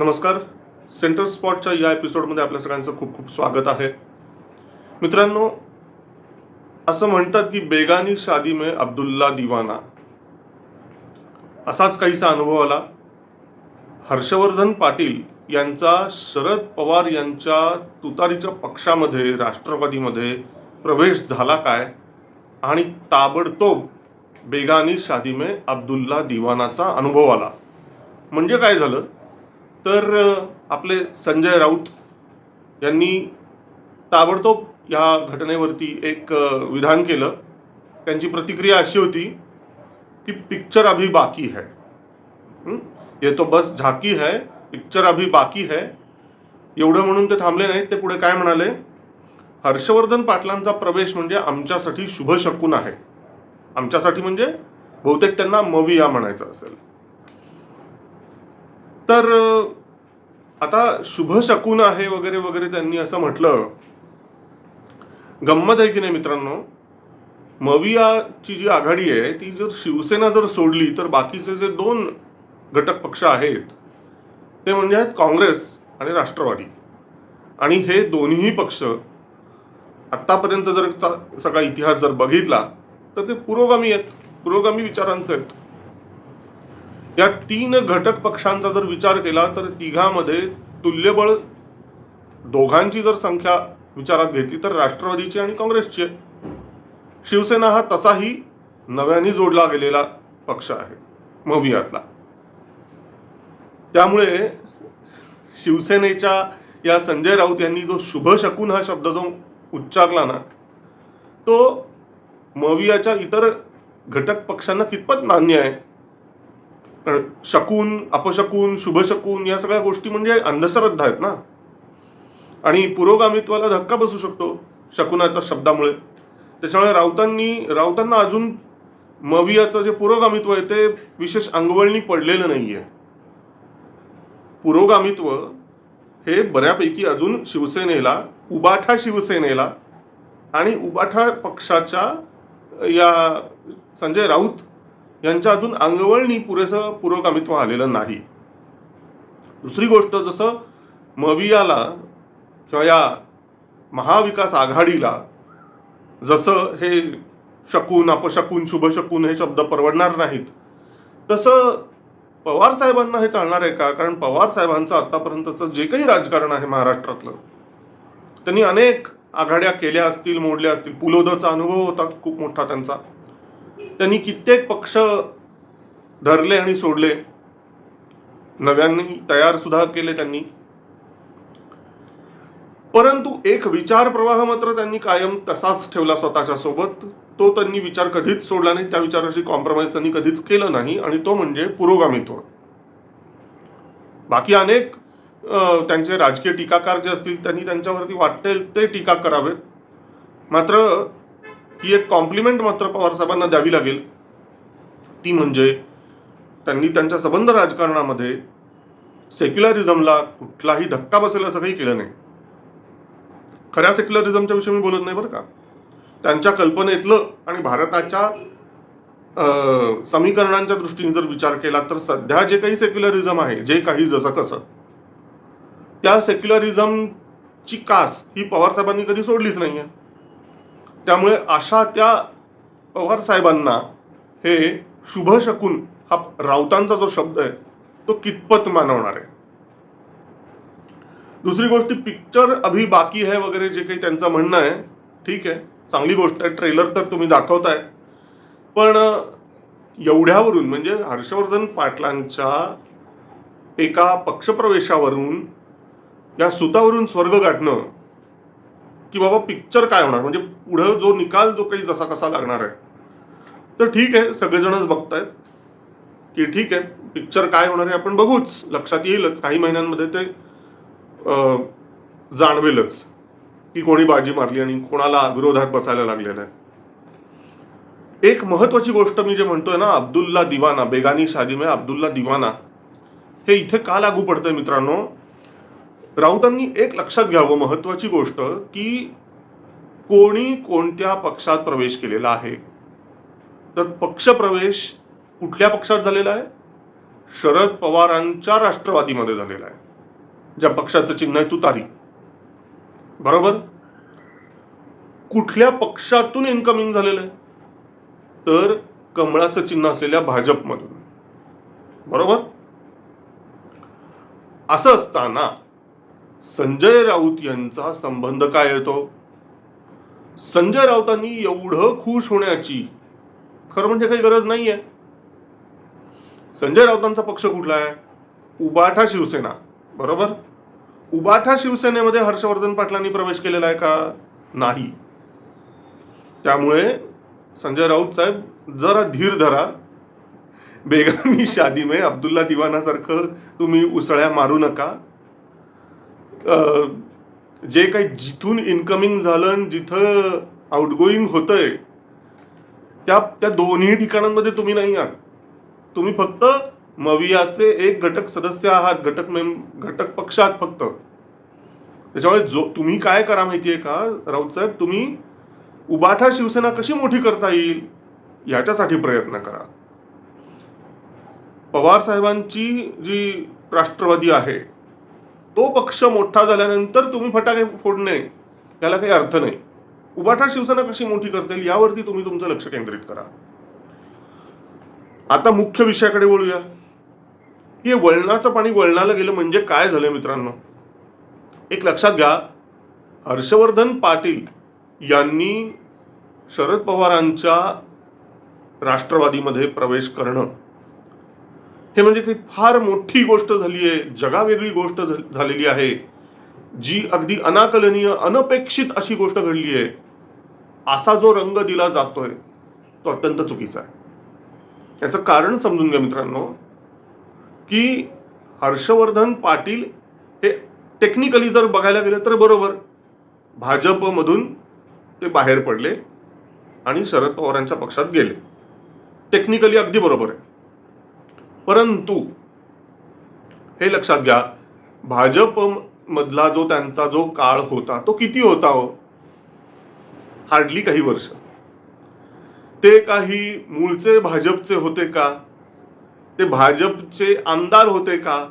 नमस्कार. सेंटर स्पॉटच्या या एपिसोडमध्ये आपल्या सगळ्यांचं खूप खूप स्वागत आहे. मित्रांनो असं म्हणतात की बेगानी शादी में अब्दुल्ला दिवाना. असाच काहीसा अनुभव आला. हर्षवर्धन पाटील यांचा शरद पवार यांच्या तुतारीच्या पक्षामध्ये राष्ट्रवादीमध्ये प्रवेश झाला काय? आणि ताबडतोब बेगानी शादी में अब्दुल्ला दिवानाचा अनुभव आला. म्हणजे काय झालं? तर आपले संजय राऊत यांनी ताबडतोब या घटनेवरती एक विधान केलं. त्यांची प्रतिक्रिया अशी होती की पिक्चर अभी बाकी है? ये तो बस झाकी है पिक्चर अभी बाकी है. एवढं म्हणून ते थांबले नाहीत ते पुढे काय म्हणाले? हर्षवर्धन पाटलांचा प्रवेश म्हणजे आमच्यासाठी शुभ शकून आहे. आमच्यासाठी म्हणजे बहुतेक त्यांना मविया म्हणायचं असेल. तर आता शुभ शकून आहे वगैरे वगैरे त्यांनी असं म्हटलं. गंमत आहे की नाही मित्रांनो? मवियाची जी आघाडी आहे ती जर शिवसेना जर सोडली तर बाकीचे जे दोन घटक पक्ष आहेत ते म्हणजे आहेत काँग्रेस आणि राष्ट्रवादी. आणि हे दोन्ही पक्ष आत्तापर्यंत जर सगळा इतिहास जर बघितला तर ते पुरोगामी आहेत. पुरोगामी विचारांचे आहेत. या तीन घटक पक्षांचा जर विचार केला तर तिघामध्ये तुल्यबळ दोघांची जर संख्या विचारात घेतली तर राष्ट्रवादीची आणि काँग्रेसची शिवसेना हा तसाही नव्याने जोडला गेलेला पक्ष आहे मवियातला त्यामुळे शिवसेनेच्या या संजय राऊत यांनी जो शुभ शकून हा शब्द जो उच्चारला ना तो मवियाच्या इतर घटक पक्षांना कितपत मान्य आहे? शकून अपशकून शुभशकून या सगळ्या गोष्टी म्हणजे अंधश्रद्धा आहेत ना. आणि पुरोगामित्वाला धक्का बसू शकतो शकुनाच्या शब्दामुळे. त्याच्यामुळे राऊतांनी राऊतांना अजून मवियाचं जे पुरोगामित्व आहे ते विशेष अंगवळणी पडलेलं नाही आहे पुरोगामित्व हे बऱ्यापैकी अजून शिवसेनेला उबाठा शिवसेनेला आणि उबाठा पक्षाच्या या संजय राऊत यांच्या अजून अंगवळणी पुरेसं पुरोगामित्व आलेलं नाही. दुसरी गोष्ट जसं मवियाला किंवा या महाविकास आघाडीला जसं हे शकून अपशकून शुभशकून हे शब्द परवडणार नाहीत तसं पवार साहेबांना हे चालणार आहे का? कारण पवार साहेबांचं आतापर्यंतचं जे काही राजकारण आहे महाराष्ट्रातलं त्यांनी अनेक आघाड्या केल्या असतील मोडल्या असतील. पुलोदचा अनुभव होता खूप मोठा त्यांचा. त्यांनी कित्येक पक्ष धरले आणि सोडले. नव्यांनी तयार सुद्धा केले त्यांनी. परंतु एक विचार प्रवाह मात्र त्यांनी कायम तसाच ठेवला स्वतःच्या सोबत. तो त्यांनी विचार कधीच सोडला नाही. त्या विचाराशी कॉम्प्रोमाइज त्यांनी कधीच केलं नाही आणि तो म्हणजे पुरोगामित्व. बाकी अनेक त्यांचे राजकीय टीकाकार जे असतील त्यांनी त्यांच्यावरती वाटेल ते टीका करावेत. मात्र ही एक कॉम्प्लिमेंट मात्र पवारसाहेबांना द्यावी लागेल. ती म्हणजे त्यांनी त्यांच्या संबंध राजकारणामध्ये सेक्युलरिझमला कुठलाही धक्का बसेल असं काही केलं नाही. खऱ्या सेक्युलरिझमच्या विषयी मी बोलत नाही बरं का. त्यांच्या कल्पनेतलं आणि भारताच्या समीकरणांच्या दृष्टीने जर विचार केला तर सध्या जे काही सेक्युलरिझम आहे जे काही जसं कसं त्या सेक्युलरिझमची कास ही पवारसाहेबांनी कधी सोडलीच नाही आहे त्यामुळे अशा त्या पवार साहेबांना हे शुभ शकून हा राऊतांचा जो शब्द आहे तो कितपत मानवणार आहे? दुसरी गोष्ट पिक्चर अभी बाकी आहे वगैरे जे काही त्यांचं म्हणणं आहे ठीक आहे चांगली गोष्ट आहे ट्रेलर तर तुम्ही दाखवताय. पण एवढ्यावरून म्हणजे हर्षवर्धन पाटलांच्या एका पक्षप्रवेशावरून या सुतावरून स्वर्ग गाठणं की बाबा पिक्चर काय होणार? म्हणजे पुढं जो निकाल जो काही जसा कसा लागणार आहे. तर ठीक आहे सगळेजणच बघतायत की ठीक आहे पिक्चर काय होणार आहे आपण बघूच. लक्षात येईलच. काही महिन्यांमध्ये ते जाणवेलच की कोणी बाजी मारली आणि कोणाला विरोधात बसायला लागलेलं आहे. एक महत्वाची गोष्ट मी जे म्हणतोय ना अब्दुल्ला दिवाना बेगानी शादी में अब्दुल्ला दिवाना हे इथे का लागू पडतंय मित्रांनो? राऊतांनी एक लक्षात घ्यावं महत्वाची गोष्ट की कोणी कोणत्या पक्षात प्रवेश केलेला आहे. तर पक्षप्रवेश कुठल्या पक्षात झालेला आहे? शरद पवारांच्या राष्ट्रवादीमध्ये झालेला आहे. ज्या पक्षाचं चिन्ह आहे तुतारी. बरोबर? कुठल्या पक्षातून इन्कमिंग झालेलं आहे? तर कमळाचं चिन्ह असलेल्या भाजपमधून. बरोबर? असं असताना संजय राऊत यांचा संबंध काय येतो? संजय राऊतांनी एवढं खुश होण्याची खरं म्हणजे काही गरज नाहीये. संजय राऊतांचा पक्ष कुठला आहे? उबाठा शिवसेना बरोबर? उबाठा शिवसेनेमध्ये हर्षवर्धन पाटलांनी प्रवेश केलेला आहे का? नाही. त्यामुळे संजय राऊत साहेब जरा धीर धरा. बेगामी शादी में अब्दुल्ला दिवानासारखं तुम्ही उसळ्या मारू नका. जे काही जिथून इन्कमिंग झालं आणि जिथं आउटगोईंग होतंय त्या त्या दोन्ही ठिकाणांमध्ये तुम्ही नाही आहात. तुम्ही फक्त मवियाचे एक घटक सदस्य आहात घटक मेम घटक पक्ष आहात फक्त. त्याच्यामुळे जो तुम्ही काय करा माहितीये का राऊत साहेब तुम्ही उबाठा शिवसेना कशी मोठी करता येईल याच्यासाठी प्रयत्न करा. पवार साहेबांची जी राष्ट्रवादी आहे तो पक्ष मोठा झाल्यानंतर तुम्ही फटाके फोडणे याला काही अर्थ नाही. उबाठा शिवसेना कशी मोठी करता येईल यावरती तुम्ही तुमचं लक्ष केंद्रित करा. आता मुख्य विषयाकडे वळूया. हे वळणाचं पाणी वळणाला गेलं म्हणजे काय झालं मित्रांनो? एक लक्षात घ्या हर्षवर्धन पाटील यांनी शरद पवारांच्या राष्ट्रवादीमध्ये प्रवेश करणं हे म्हणजे ती फार मोठी गोष्ट झाली आहे जगावेगळी गोष्ट झ- झालेली आहे. जी अगदी अनाकलनीय अनपेक्षित अशी गोष्ट घडली आहे. असा जो रंग दिला जातोय तो अत्यंत चुकीचा आहे. याचं कारण समजून घ्या मित्रांनो की हर्षवर्धन पाटील हे टेक्निकली जर बघायला गेलं तर बरोबर. भाजपमधून ते बाहेर पडले आणि शरद पवारांच्या पक्षात गेले. टेक्निकली अगदी बरोबर आहे. परंतु हे लक्षात घ्या भाजप मधला जो त्यांचा जो काळ होता तो किती होता हो? हार्डली काही वर्ष. ते काही मूळचे भाजपचे होते का? ते भाजपचे आमदार होते का?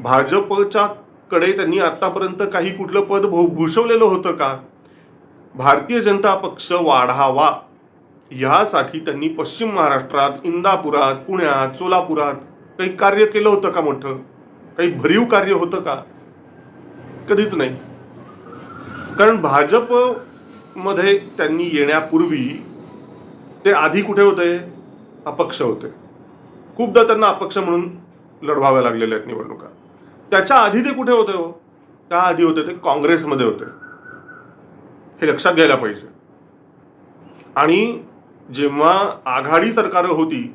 भाजपच्या कडे त्यांनी आतापर्यंत काही कुठलं पद भूषवलेलं होतं का? भारतीय जनता पक्ष वाढावा. यासाठी त्यांनी पश्चिम महाराष्ट्रात इंदापुरात पुण्यात सोलापुरात काही कार्य केलं होतं का मोठं? काही भरीव कार्य होतं का? कधीच नाही. कारण भाजपमध्ये त्यांनी येण्यापूर्वी ते आधी कुठे होते? अपक्ष होते. खूपदा त्यांना अपक्ष म्हणून लढवाव्या लागलेल्या आहेत निवडणुका. त्याच्या आधी ते कुठे होते हो? त्या आधी होते ते काँग्रेसमध्ये होते. हे लक्षात घ्यायला पाहिजे. आणि जेव्हा आघाडी सरकार होती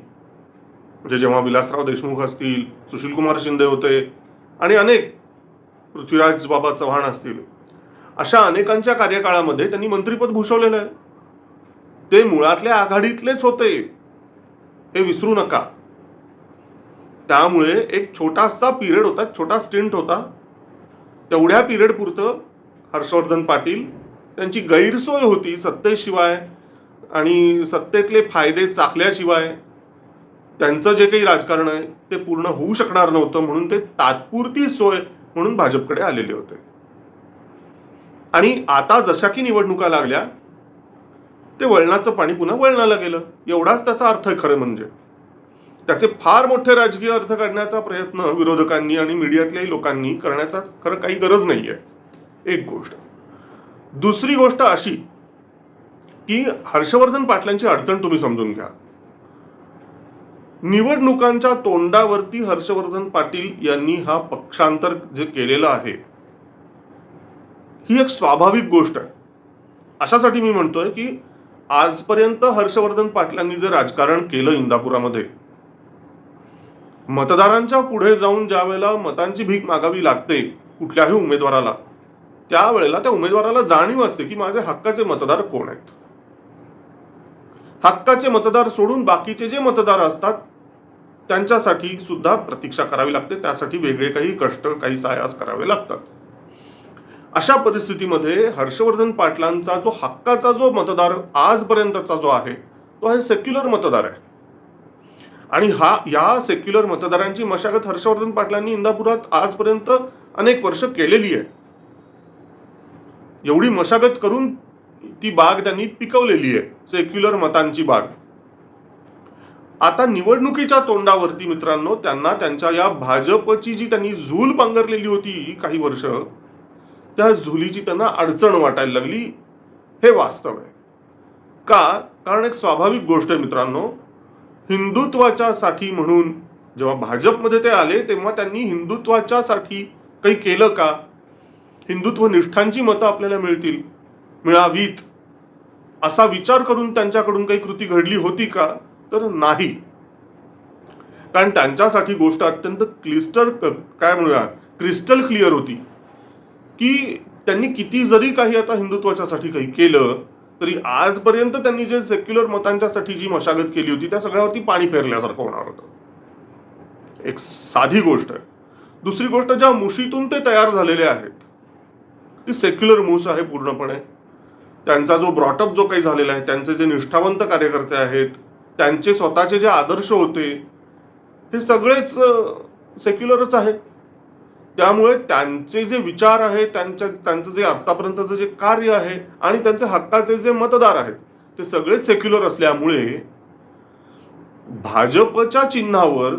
म्हणजे जेव्हा विलासराव देशमुख असतील सुशीलकुमार शिंदे होते आणि अनेक पृथ्वीराज बाबा चव्हाण असतील अशा अनेकांच्या कार्यकाळामध्ये त्यांनी मंत्रीपद भूषवलेलं आहे. ते मुळातल्या आघाडीतलेच होते. हे विसरू नका. त्यामुळे एक छोटासा पिरियड होता छोटा स्टिंट होता. तेवढ्या पिरियड पुरतं हर्षवर्धन पाटील त्यांची गैरसोय होती सत्तेशिवाय आणि सत्तेतले फायदे चाकल्याशिवाय त्यांचं जे काही राजकारण आहे ते पूर्ण होऊ शकणार नव्हतं म्हणून ते तात्पुरती सोय म्हणून भाजपकडे आलेले होते. आणि आता जशा की निवडणुका लागल्या ते वळणाचं पाणी पुन्हा वळणाला गेलं. एवढाच त्याचा अर्थ आहे खरं म्हणजे. त्याचे फार मोठे राजकीय अर्थ काढण्याचा प्रयत्न विरोधकांनी आणि मीडियातल्याही लोकांनी करण्याचा खरं काही गरज नाहीये. एक गोष्ट. दुसरी गोष्ट अशी की हर्षवर्धन पाटलांची अडचण तुम्ही समजून घ्या. निवडणुकांच्या तोंडावरती हर्षवर्धन पाटील यांनी हा पक्षांतर जे केलेलं आहे ही एक स्वाभाविक गोष्ट आहे. अशासाठी मी म्हणतोय की आजपर्यंत हर्षवर्धन पाटलांनी जे राजकारण केलं इंदापुरामध्ये मतदारांच्या पुढे जाऊन ज्या वेळेला मतांची भीक मागावी लागते कुठल्याही उमेदवाराला त्यावेळेला त्या उमेदवाराला जाणीव असते की माझे हक्काचे मतदार कोण आहेत. हक्काचे मतदार सोडून बाकीचे जे मतदार असतात त्यांच्यासाठी सुद्धा प्रतीक्षा करावी लागते. त्यासाठी वेगळे काही कष्ट काही सायास करावे लागतात. अशा परिस्थितीमध्ये हर्षवर्धन पाटलांचा जो हक्काचा जो मतदार आजपर्यंतचा जो आहे तो आहे सेक्युलर मतदार आहे. आणि हा या सेक्युलर मतदारांची मशागत हर्षवर्धन पाटलांनी इंदापुरात आजपर्यंत अनेक वर्ष केलेली आहे. एवढी मशागत करून ती बाग त्यांनी पिकवलेली आहे सेक्युलर मतांची बाग. आता निवडणुकीच्या तोंडावरती मित्रांनो त्यांना त्यांच्या या भाजपची जी त्यांनी झूल पांघरलेली होती काही वर्ष त्या झुलीची त्यांना अडचण वाटायला लागली. हे वास्तव आहे. का? कारण एक स्वाभाविक गोष्ट आहे मित्रांनो हिंदुत्वाच्या साठी म्हणून जेव्हा भाजपमध्ये ते आले तेव्हा त्यांनी हिंदुत्वाच्या साठी काही केलं का? हिंदुत्व निष्ठांची मतं आपल्याला मिळतील. मिळावीत? असा विचार करून त्यांच्याकडून काही कृती घडली होती का? तर नाही. कारण त्यांच्यासाठी गोष्ट अत्यंत क्लिस्टर काय म्हणूया क्रिस्टल क्लिअर होती. की त्यांनी किती जरी काही आता हिंदुत्वाच्यासाठी काही केलं तरी आजपर्यंत त्यांनी जे सेक्युलर मतांच्यासाठी जी मशागत केली होती त्या सगळ्यावरती पाणी फेरल्यासारखं होणार होतं. एक साधी गोष्ट आहे. दुसरी गोष्ट ज्या मुशीतून ते तयार झालेले आहेत ती सेक्युलर मूस आहे पूर्णपणे. त्यांचा जो ब्रॉटअप जो काही झालेला आहे त्यांचे जे निष्ठावंत कार्यकर्ते आहेत त्यांचे स्वतःचे जे आदर्श होते हे सगळेच सेक्युलरच आहे. त्यामुळे त्यांचे जे विचार आहेत त्यांच्या त्यांचं जे आत्तापर्यंतचं जे कार्य आहे आणि त्यांचे हक्काचे जे मतदार आहेत ते सगळेच सेक्युलर असल्यामुळे भाजपच्या चिन्हावर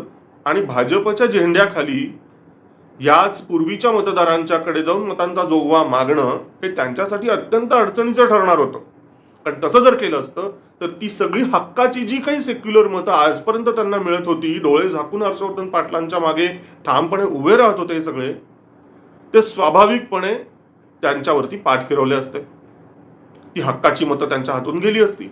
आणि भाजपच्या झेंड्याखाली याच पूर्वीच्या मतदारांच्याकडे जाऊन मतांचा जोगवा मागणं हे त्यांच्यासाठी अत्यंत अडचणीचं ठरणार होतं. कारण तसं जर केलं असतं तर ती सगळी हक्काची जी काही सेक्युलर मतं आजपर्यंत त्यांना मिळत होती डोळे झाकून हर्षवर्धन पाटलांच्या मागे ठामपणे उभे राहत होते सगळे ते स्वाभाविकपणे त्यांच्यावरती पाठ फिरवले असते. ती हक्काची मतं त्यांच्या हातून गेली असती.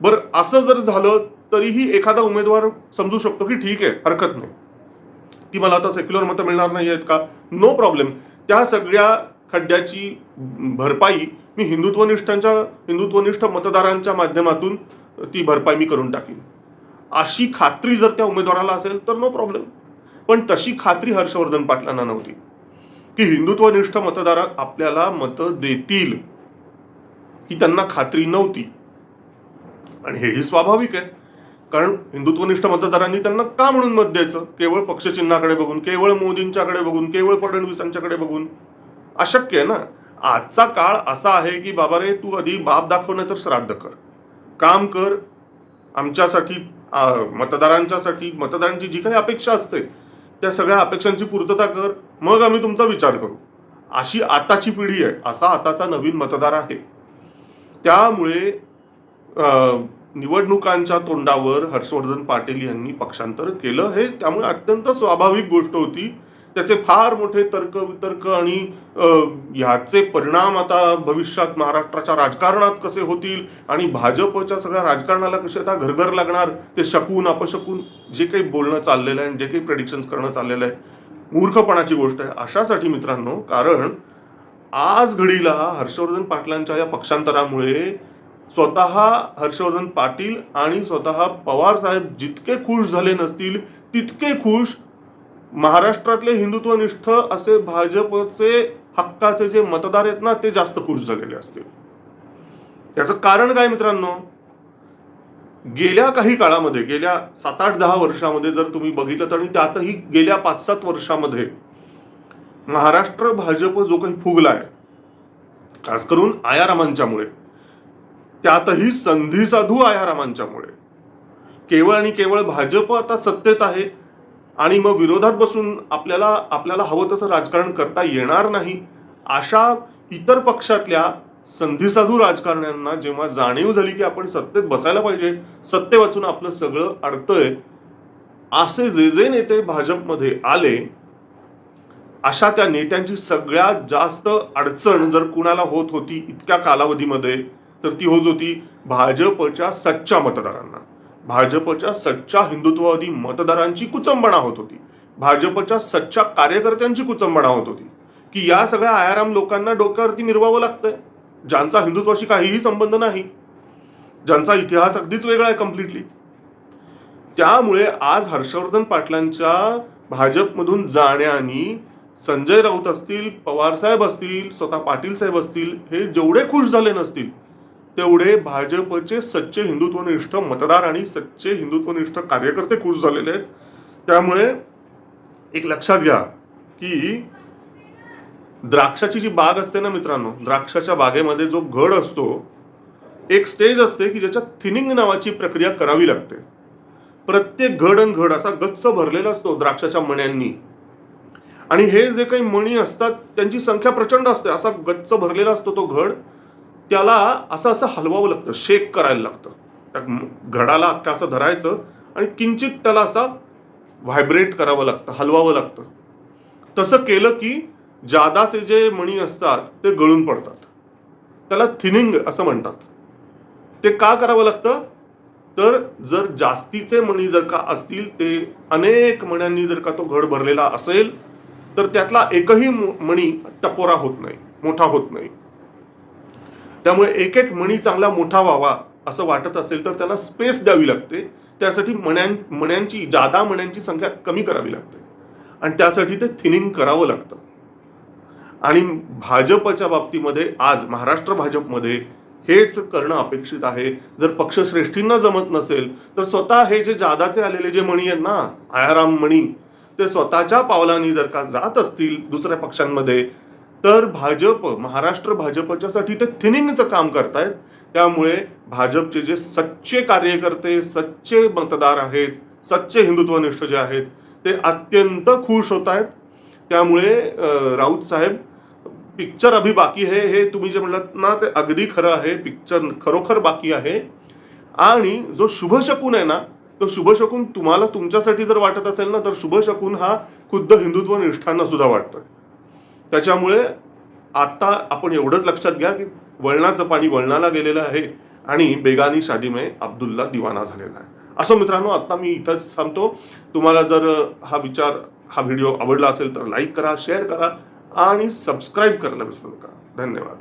बरं असं जर झालं तरीही एखादा उमेदवार समजू शकतो की ठीक आहे हरकत नाही. की मला आता सेक्युलर मतं मिळणार नाही आहेत का? नो प्रॉब्लेम त्या सगळ्या खड्ड्याची भरपाई मी हिंदुत्वनिष्ठांच्या हिंदुत्वनिष्ठ मतदारांच्या माध्यमातून ती भरपाई मी करून टाकीन. अशी खात्री जर त्या उमेदवाराला असेल तर नो प्रॉब्लेम पण तशी खात्री हर्षवर्धन पाटलांना नव्हती. की हिंदुत्वनिष्ठ मतदार आपल्याला मतं देतील ही त्यांना खात्री नव्हती. आणि हेही स्वाभाविक आहे. कारण हिंदुत्वनिष्ठ मतदारांनी त्यांना का म्हणून मत द्यायचं? केवळ पक्षचिन्हाकडे बघून केवळ मोदींच्याकडे बघून केवळ फडणवीसांच्याकडे बघून? अशक्य आहे ना? आजचा काळ असा आहे की बाबा रे तू आधी बाप दाखव नाही तर श्राद्ध कर. काम कर आमच्यासाठी मतदारांच्यासाठी मतदारांची जी काही अपेक्षा असते त्या सगळ्या अपेक्षांची पूर्तता कर मग आम्ही तुमचा विचार करू. अशी आताची पिढी आहे असा आताचा नवीन मतदार आहे. त्यामुळे निवडणुकांच्या तोंडावर हर्षवर्धन पाटील यांनी पक्षांतर केलं. हे त्यामुळे अत्यंत स्वाभाविक गोष्ट होती. त्याचे फार मोठे तर्क वितर्क आणि ह्याचे परिणाम आता भविष्यात महाराष्ट्राच्या राजकारणात कसे होतील आणि भाजपच्या सगळ्या राजकारणाला कसे आता घरघर लागणार ते शकून अपशकून जे काही बोलणं चाललेलं आहे आणि जे काही प्रेडिक्शन्स करणं चाललेलं आहे मूर्खपणाची गोष्ट आहे. अशासाठी मित्रांनो कारण आज घडीला हर्षवर्धन पाटलांच्या या पक्षांतरामुळे स्वतः हर्षवर्धन पाटील आणि स्वतः पवार साहेब जितके खुश झाले नसतील तितके खुश महाराष्ट्रातले हिंदुत्वनिष्ठ असे भाजपचे हक्काचे जे मतदार आहेत ना ते जास्त खुश झालेले असतील. त्याचं कारण काय मित्रांनो? गेल्या काही काळामध्ये गेल्या सात आठ दहा वर्षामध्ये जर तुम्ही बघितलं तर आणि त्यातही गेल्या पाच सात वर्षामध्ये महाराष्ट्र भाजप जो काही फुगला आहे खास करून आयारामांच्यामुळे त्यातही संधी साधू आयारामांच्यामुळे केवळ आणि केवळ भाजप आता सत्तेत आहे आणि मग विरोधात बसून आपल्याला आपल्याला हवं तसं राजकारण करता येणार नाही अशा इतर पक्षातल्या संधीसाधू राजकारण्यांना जेव्हा जाणीव झाली की आपण सत्तेत बसायला पाहिजे सत्ते वाचून आपलं सगळं अडतंय असे जे जे नेते भाजपमध्ये आले अशा त्या नेत्यांची सगळ्यात जास्त अडचण जर कुणाला होत होती इतक्या कालावधीमध्ये तर ती होत होती भाजपच्या सच्च्या मतदारांना. भाजपच्या सच्च्या हिंदुत्ववादी मतदारांची कुचंबणा होत होती. भाजपच्या सच्च्या कार्यकर्त्यांची कुचंबणा होत होती. की या सगळ्या आयाराम लोकांना डोक्यावरती मिरवावं लागतंय. ज्यांचा हिंदुत्वाशी काहीही संबंध नाही. ज्यांचा इतिहास अगदीच वेगळा आहे कम्प्लिटली त्यामुळे आज हर्षवर्धन पाटलांच्या भाजपमधून जाण्याने संजय राऊत असतील पवार साहेब असतील स्वतः पाटील साहेब असतील हे जेवढे खुश झाले नसतील तेवढे भाजपचे सच्चे हिंदुत्वनिष्ठ मतदार आणि सच्चे हिंदुत्वनिष्ठ कार्यकर्ते खुश झालेले आहेत. त्यामुळे एक लक्षात घ्या की द्राक्षाची जी बाग असते ना मित्रांनो द्राक्षाच्या बागेमध्ये जो घड असतो एक स्टेज असते की ज्याच्यात थिनिंग नावाची प्रक्रिया करावी लागते. प्रत्येक घड आणि घड असा गच्च भरलेला असतो द्राक्षाच्या मण्यांनी. आणि हे जे काही मणी असतात त्यांची संख्या प्रचंड असते. असा गच्च भरलेला असतो तो घड त्याला असं असं हलवावं लागतं शेक करायला लागतं. त्या घडाला अख्खा असं धरायचं आणि किंचित त्याला असा व्हायब्रेट करावं लागतं हलवावं लागतं. तसं केलं की जादाचे जे मणी असतात ते गळून पडतात. त्याला थिनिंग असं म्हणतात. ते का करावं लागतं? तर जर जास्तीचे मणी जर का असतील ते अनेक मण्यांनी जर का तो घड भरलेला असेल तर त्यातला एकही मणी टपोरा होत नाही मोठा होत नाही. त्यामुळे एक एक मणी चांगला मोठा व्हावा असं वाटत असेल तर त्याला स्पेस द्यावी लागते. त्यासाठी मण्यां मण्यांची जादा मण्यांची संख्या कमी करावी लागते. आणि त्यासाठी ते थिनिंग करावं लागतं. आणि भाजपच्या बाबतीमध्ये आज महाराष्ट्र भाजपमध्ये हेच करणं अपेक्षित आहे. जर पक्षश्रेष्ठींना जमत नसेल तर स्वतः हे जे जादाचे आलेले जे मणी आहेत ना आयाराम मणी ते स्वतःच्या पावलांनी जर का जात असतील दुसऱ्या पक्षांमध्ये तर भाजप महाराष्ट्र भाजपच्यासाठी ते थिनिंगचं काम करतायत. त्यामुळे भाजपचे जे सच्चे कार्यकर्ते सच्चे मतदार आहेत सच्चे हिंदुत्वनिष्ठ जे आहेत ते अत्यंत खुश होत आहेत त्यामुळे राऊत साहेब पिक्चर अभि बाकी आहे हे तुम्ही जे म्हणलात ना ते अगदी खरं आहे. पिक्चर खरोखर बाकी आहे. आणि जो शुभ शकून आहे ना तो शुभ शकून तुम्हाला तुमच्यासाठी जर वाटत असेल ना तर शुभशकून हा खुद्द हिंदुत्व निष्ठांना सुद्धा वाटतोय. त्याच्यामुळे आता आपण एवढंच लक्षात घ्या की वळणाचं पाणी वळणाला गेलेलं आहे आणि बेगानी शादीमय अब्दुल्ला दिवाना झालेला आहे. असं मित्रांनो आता मी इथंच थांबतो. तुम्हाला जर हा विचार हा व्हिडिओ आवडला असेल तर लाईक करा शेअर करा आणि सबस्क्राईब करायला विसरू नका. धन्यवाद.